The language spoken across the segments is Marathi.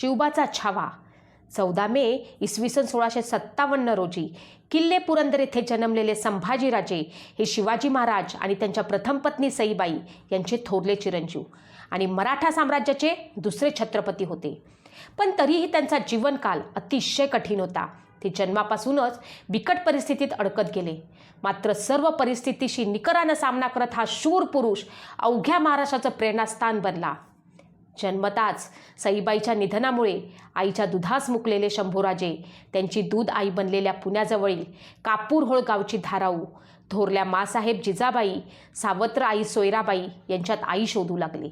शिवबाचा छावा. चौदा मे इसवी सन सोळाशे सत्तावन्न रोजी किल्ले पुरंदर येथे जन्मलेले संभाजीराजे हे शिवाजी महाराज आणि त्यांच्या प्रथम पत्नी सईबाई यांचे थोरले चिरंजीव आणि मराठा साम्राज्याचे दुसरे छत्रपती होते. पण तरीही त्यांचा जीवनकाल अतिशय कठीण होता. ते जन्मापासूनच बिकट परिस्थितीत अडकत गेले. मात्र सर्व परिस्थितीशी निकरानं सामना करत हा शूर पुरुष अवघ्या महाराष्ट्राचं प्रेरणास्थान बनला. जन्मताच सईबाईच्या निधनामुळे आईच्या दुधास मुकलेले शंभूराजे त्यांची दूध आई बनलेल्या पुण्याजवळील कापूरहोळ गावची धाराऊ थोरल्या मासाहेब जिजाबाई सावत्र आई सोयराबाई यांच्यात आई शोधू लागले.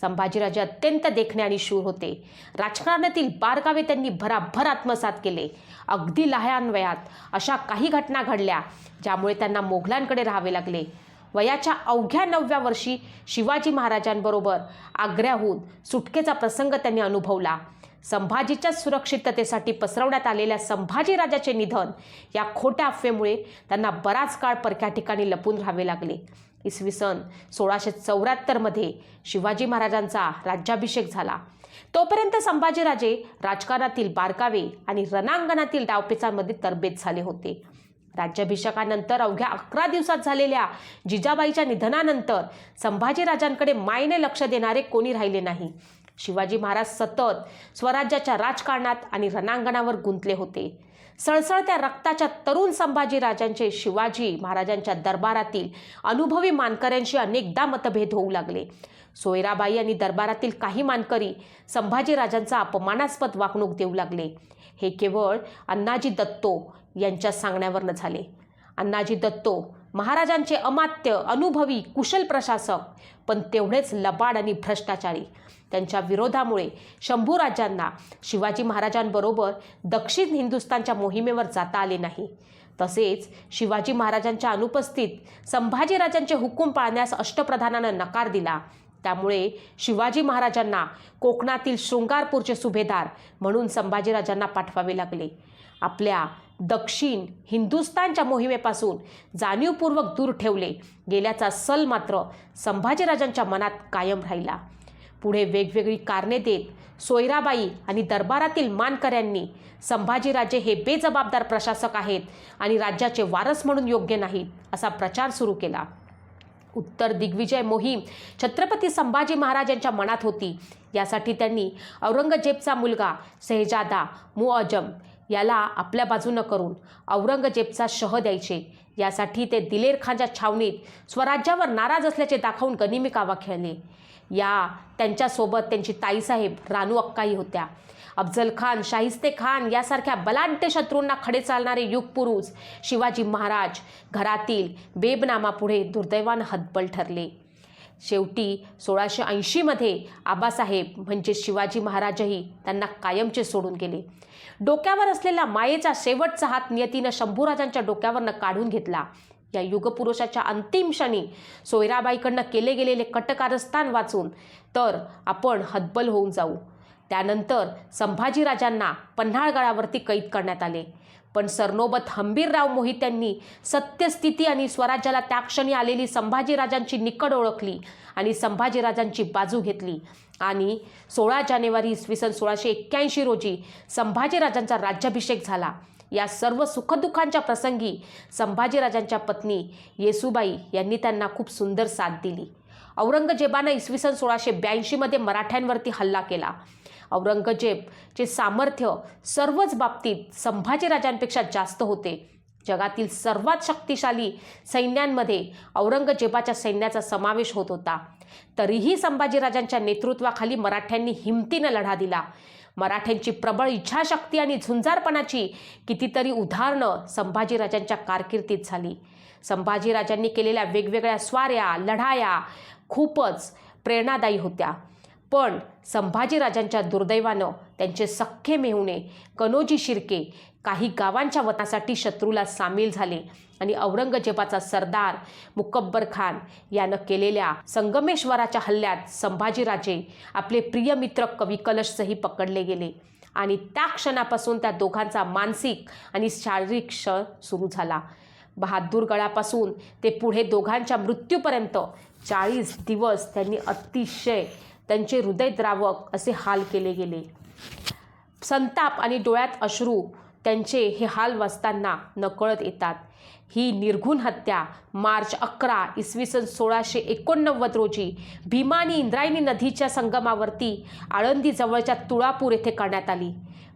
संभाजीराजे अत्यंत देखणे आणि शूर होते. राजकारणातील बारगावे त्यांनी भराभर आत्मसात केले. अगदी लहान वयात अशा काही घटना घडल्या ज्यामुळे त्यांना मोघलांकडे राहावे लागले. वयाच्या अवघ्या नवव्या वर्षी शिवाजी महाराजांबरोबर आग्र्याहून सुटकेचा प्रसंग त्यांनी अनुभवला. संभाजीच्या सुरक्षिततेसाठी पसरवण्यात आलेल्या संभाजीराजाचे निधन या खोट्या अफवेमुळे त्यांना बराच काळ परक्या ठिकाणी लपून राहावे लागले. इसवी सन सोळाशे चौऱ्याहत्तरमध्ये शिवाजी महाराजांचा राज्याभिषेक झाला. तोपर्यंत संभाजीराजे राजकारणातील बारकावे आणि रणांगणातील डावपेचांमध्ये तरबेज झाले होते. राज्याभिषेकानंतर अवघ्या अकरा दिवसात झालेल्या जिजाबाईच्या निधनानंतर संभाजीराजांकडे मायने लक्ष देणारे कोणी राहिले नाही. शिवाजी महाराज सतत स्वराज्याच्या राजकारणात आणि रणांगणावर गुंतले होते. सळसळत्या रक्ताच्या तरुण संभाजीराजांचे शिवाजी महाराजांच्या दरबारातील अनुभवी मानकऱ्यांशी अनेकदा मतभेद होऊ लागले. सोयराबाई आणि दरबारातील काही मानकरी संभाजीराजांचा अपमानास्पद वागणूक देऊ लागले. हे केवळ अण्णाजी दत्तो यांच्या सांगण्यावरनं झाले. अण्णाजी दत्तो महाराजांचे अमात्य अनुभवी कुशल प्रशासक. पण तेवढेच लबाड आणि भ्रष्टाचारी. त्यांच्या विरोधामुळे शंभूराजांना शिवाजी महाराजांबरोबर दक्षिण हिंदुस्थानच्या मोहिमेवर जाता आले नाही. तसेच शिवाजी महाराजांच्या अनुपस्थित संभाजीराजांचे हुकूम पाळण्यास अष्टप्रधानानं नकार दिला. त्यामुळे शिवाजी महाराजांना कोकणातील शृंगारपूरचे सुभेदार म्हणून संभाजीराजांना पाठवावे लागले. आपल्या दक्षिण हिंदुस्थानच्या मोहिमेपासून जाणीवपूर्वक दूर ठेवले गेल्याचा सल मात्र संभाजीराजांच्या मनात कायम राहिला. पुढे वेगवेगळी कारणे देत सोयराबाई आणि दरबारातील मानकऱ्यांनी संभाजीराजे हे बेजबाबदार प्रशासक आहेत आणि राज्याचे वारस म्हणून योग्य नाहीत असा प्रचार सुरू केला. उत्तर दिग्विजय मोहीम छत्रपती संभाजी महाराज यांच्या मनात होती. यासाठी त्यांनी औरंगजेबचा मुलगा शहजादा मुअजम याला आपल्या बाजूनं करून औरंगजेबचा शह द्यायचे. यासाठी ते दिलेर खानच्या छावणीत स्वराज्यावर नाराज असल्याचे दाखवून गनिमी कावा खेळले. या त्यांच्यासोबत त्यांची ताईसाहेब रानू अक्काई होत्या. अफजल खान शाहिस्ते खान यासारख्या बलाढ्य शत्रूंना खडे चालणारे युगपुरुष शिवाजी महाराज घरातील बेबनामापुढे दुर्दैवानं हतबल ठरले. शेवटी सोळाशे ऐंशीमध्ये आबासाहेब म्हणजे शिवाजी महाराजही त्यांना कायमचे सोडून गेले. डोक्यावर असलेला मायेचा शेवटचा हात नियतीनं शंभूराजांच्या डोक्यावरनं काढून घेतला. या युगपुरुषाच्या अंतिम क्षणी सोयराबाईकडनं केले गेलेले कटकारस्थान वाचून तर आपण हतबल होऊन जाऊ. त्यानंतर संभाजीराजांना पन्हाळगडावरती कैद करण्यात आले. पण सरनोबत हंबीरराव मोहित्यांनी सत्यस्थिती आणि स्वराज्याला त्या क्षणी आलेली संभाजीराजांची निकड ओळखली आणि संभाजीराजांची बाजू घेतली. आणि सोळा जानेवारी इसवी सन सोळाशे एक्क्याऐंशी रोजी संभाजीराजांचा राज्याभिषेक झाला. या सर्व सुखदुःखांच्या प्रसंगी संभाजीराजांच्या पत्नी येसुबाई यांनी त्यांना खूप सुंदर साथ दिली. औरंगजेबानं इसवी सन सोळाशे ब्याऐंशीमध्ये मराठ्यांवरती हल्ला केला. औरंगजेबचे सामर्थ्य सर्वच बाबतीत संभाजीराजांपेक्षा जास्त होते. जगातील सर्वात शक्तिशाली सैन्यांमध्ये औरंगजेबाच्या सैन्याचा समावेश होत होता. तरीही संभाजीराजांच्या नेतृत्वाखाली मराठ्यांनी हिमतीनं लढा दिला. मराठ्यांची प्रबळ इच्छाशक्ती आणि झुंजारपणाची कितीतरी उदाहरणं संभाजीराजांच्या कारकिर्दीत झाली. संभाजीराजांनी केलेल्या वेगवेगळ्या स्वाऱ्या लढाया खूपच प्रेरणादायी होत्या. पण संभाजीराजांच्या दुर्दैवानं त्यांचे सख्खे मेहुणे कनोजी शिर्के काही गावांच्या वतासाठी शत्रूला सामील झाले आणि औरंगजेबाचा सरदार मुकब्बर खान यानं केलेल्या संगमेश्वराच्या हल्ल्यात संभाजीराजे आपले प्रिय मित्र कवी कलशसही पकडले गेले आणि त्या क्षणापासून त्या दोघांचा मानसिक आणि शारीरिक क्षण सुरू झाला. बहादूरगडापासून ते पुढे दोघांच्या मृत्यूपर्यंत चाळीस दिवस त्यांनी अतिशय त्यांचे हृदयद्रावक असे हाल केले गेले. संताप आणि डोळ्यात अश्रू त्यांचे हे हाल वाचताना नकळत येतात. ही निर्घुण हत्या मार्च अकरा इसवी सन सोळाशे एकोणनव्वद रोजी भीमा आणि इंद्रायणी नदीच्या संगमावरती आळंदीजवळच्या तुळापूर येथे करण्यात आली.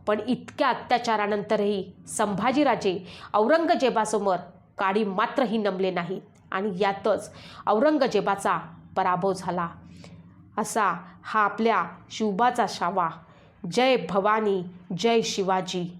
पण इतक्या अत्याचारानंतरही संभाजीराजे औरंगजेबासमोर काडी मात्रही नमले नाहीत. आणि यातच औरंगजेबाचा पराभव झाला. असा हा आपल्या शिवबाचा शावा. जय भवानी जय शिवाजी.